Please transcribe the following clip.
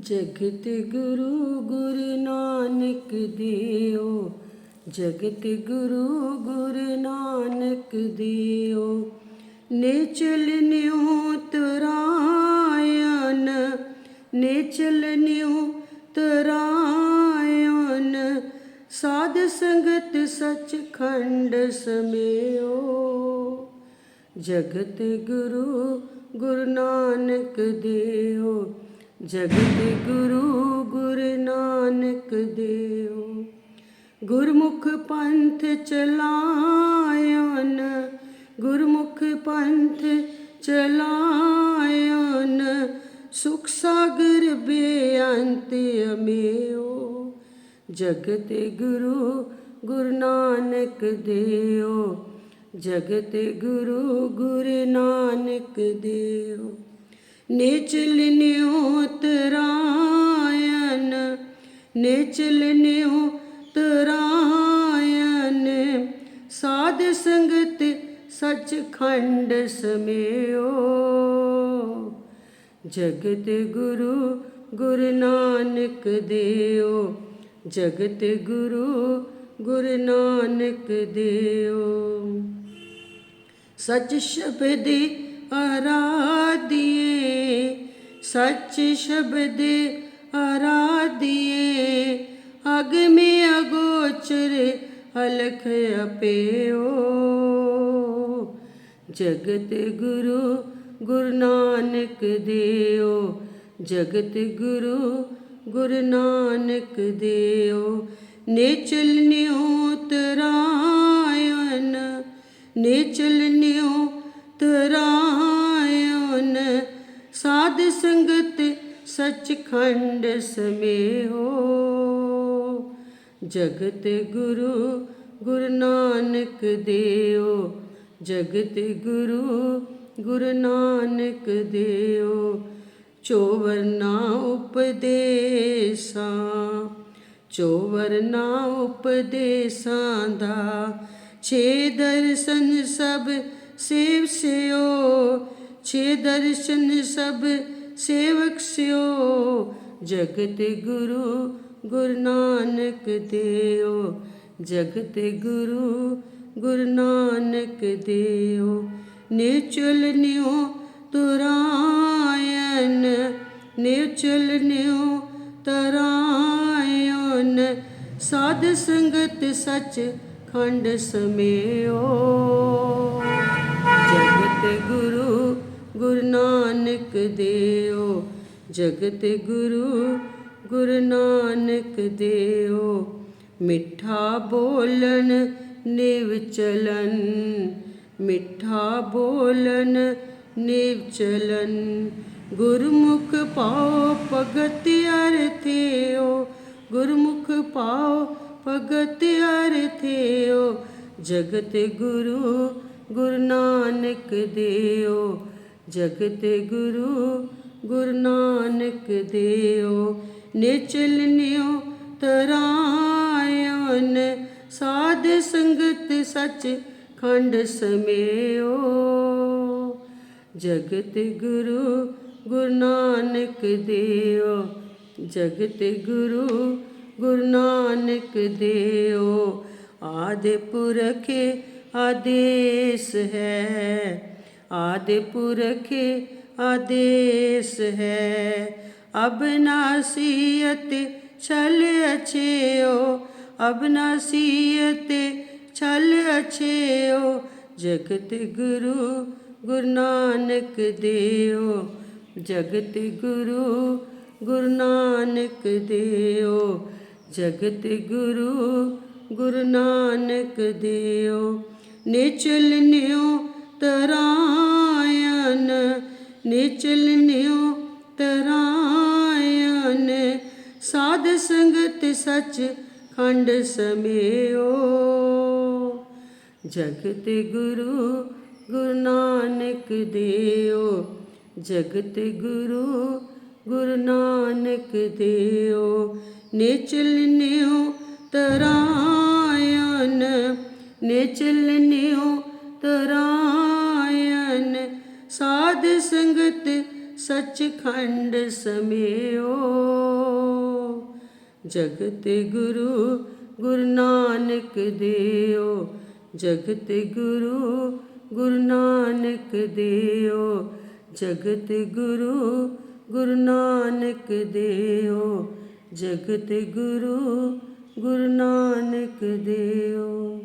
ਜਗਤ ਗੁਰੂ ਗੁਰੂ ਨਾਨਕ ਦਿਓ, ਜਗਤ ਗੁਰੂ ਗੁਰੂ ਨਾਨਕ ਦਿਓ। ਨੇਚਲ ਨਿਉ ਤਰਾਇਨ ਨੇਚਲ ਨਿਉ ਤਰਾਇਨ ਸਾਧ ਸੰਗਤ ਸਚ ਖੰਡ ਸਮਿਓ। ਜਗਤ ਗੁਰੂ ਗੁਰੂ ਨਾਨਕ ਦੇਓ ਜਗਤ ਗੁਰੂ ਗੁਰ ਨਾਨਕ ਦੇਓ ਗੁਰਮੁਖ ਪੰਥ ਚਲਾਇਨ ਗੁਰਮੁਖ ਪੰਥ ਚਲਾਇਨ ਸੁਖ ਸਾਗਰ ਬੇਅੰਤ ਅਮਿਓ। ਜਗਤ ਗੁਰੂ ਗੁਰੂ ਨਾਨਕ ਦੇਓ ਜਗਤ ਗੁਰੂ ਗੁਰੂ ਨਾਨਕ ਦੇਓ ਨੇਚਲ ਨਿਉ ਤਰਾਇਨ ਨੇਚਲ ਨਿਉ ਤਰਾਇਨ ਸਾਧ ਸੰਗਤ ਸਚ ਖੰਡ ਸਮਿਓ ਜਗਤ ਗੁਰੂ ਗੁਰੂ ਨਾਨਕ ਦੇਓ। ਜਗਤ ਗੁਰੂ ਗੁਰੂ ਨਾਨਕ ਦੇਓ। ਸਚ ਸ਼ਬਦ ਆਰਾਧਿਏ। ਸੱਚ ਸ਼ਬਦ ਆਰਾਧਿਏ, ਅਗ ਮੇ ਅਗੋਚਰ ਅਲਖ ਅਪਿਓ। ਜਗਤ ਗੁਰੂ ਗੁਰੂ ਨਾਨਕ ਦੇਓ, ਜਗਤ ਗੁਰੂ ਗੁਰੂ ਨਾਨਕ ਦੇਓ। ਨੇਚਲ ਨਿਉ ਸਚ ਖੰਡ ਸਮੇਹੋ। ਜਗਤ ਗੁਰੂ ਗੁਰੂ ਨਾਨਕ ਦੇਓ। ਜਗਤ ਗੁਰੂ ਗੁਰੂ ਨਾਨਕ ਦੇਓ। ਚੋਵਰਨਾ ਉਪਦੇਸਾਂ ਚੋਵਰਨਾ ਉਪਦੇਸਾਂ ਦਾ ਛੇ ਦਰਸ਼ਨ ਸਭ ਸੇਵ ਸਿਓ। ਛੇ ਦਰਸ਼ਨ ਸਭ ਸੇਵਕ ਸਿਓ, ਜਗਤ ਗੁਰੂ ਗੁਰੂ ਨਾਨਕ ਦੇਓ। ਜਗਤ ਗੁਰੂ ਗੁਰੂ ਨਾਨਕ ਦੇਓ। ਨਿਚਲ ਨਿਉ ਤੁਰਾਇਨ ਨਿਚਲ ਨਿਉ ਤਰਾਇਨ ਸਾਧ ਸੰਗਤ ਸਚ ਖੰਡ ਸਮਿਓ। ਜਗਤ ਗੁਰੂ ਗੁਰੂ ਨਾਨਕ ਦੇਓ, ਜਗਤ ਗੁਰੂ ਗੁਰੂ ਨਾਨਕ ਦੇਓ। ਮਿੱਠਾ ਬੋਲਣ ਨਿਵ ਚਲਨ, ਮਿੱਠਾ ਬੋਲਣ ਨਿਵ ਚਲਨ। ਗੁਰਮੁਖ ਪਾਉ ਭਗਤ ਅਰਥਿਓ, ਗੁਰਮੁਖ ਪਾਉ ਭਗਤ ਅਰਥਿਓ। ਜਗਤ ਗੁਰੂ ਗੁਰੂ ਨਾਨਕ ਦੇਓ। ਜਗਤ ਗੁਰੂ ਗੁਰੂ ਨਾਨਕ ਦੇਓ, ਨਿਚਲ ਨਿਉ ਤਰਾਇਨ ਸਾਧ ਸੰਗਤ ਸਚ ਖੰਡ ਸਮੇਓ। ਜਗਤ ਗੁਰੂ ਗੁਰੂ ਨਾਨਕ ਦੇਓ, ਜਗਤ ਗੁਰੂ ਗੁਰੂ ਨਾਨਕ ਦੇਓ, ਆਦਿ ਪੁਰਖ ਆਦੇਸ ਹੈ। ਆਦਿ ਪੁਰਖ ਆਦੇਸ ਹੈ। ਅਬਨਾਸੀਅਤ ਛਲ ਅਛਿਓ ਅਬਨਾਸੀਅਤ ਛਲ ਅਛਿਓ ਜਗਤ ਗੁਰੂ ਗੁਰੂ ਨਾਨਕ ਦੇਓ ਜਗਤ ਗੁਰੂ ਗੁਰੂ ਨਾਨਕ ਦੇਓ ਜਗਤ ਗੁਰੂ ਗੁਰੂ ਨਾਨਕ ਦੇਓ ਨਿਚਲ ਨਿਉ ਤਰਾਇਨ ਨਿਚਲ ਨਿਉ ਤਰਾਇਨ ਸਾਧ ਸੰਗਤ ਸਚ ਖੰਡ ਸਮਿਓ ਜਗਤ ਗੁਰੂ ਗੁਰੂ ਨਾਨਕ ਦੇਓ ਜਗਤ ਗੁਰੂ ਗੁਰੂ ਨਾਨਕ ਦੇਓ ਨਿਚਲ ਨਿਉ ਤਰਾਇਨ ਨਿਚਲ ਨਿਉ ਤਰਾਇਨ ਸਾਧ ਸੰਗਤ ਸੱਚਖੰਡ ਸਮਿਓ। ਜਗਤ ਗੁਰੂ ਗੁਰੂ ਨਾਨਕ ਦੇਓ। ਜਗਤ ਗੁਰੂ ਗੁਰੂ ਨਾਨਕ ਦੇਓ। ਜਗਤ ਗੁਰੂ ਗੁਰੂ ਨਾਨਕ ਦੇਓ। ਜਗਤ ਗੁਰੂ ਗੁਰੂ ਨਾਨਕ ਦੇਓ।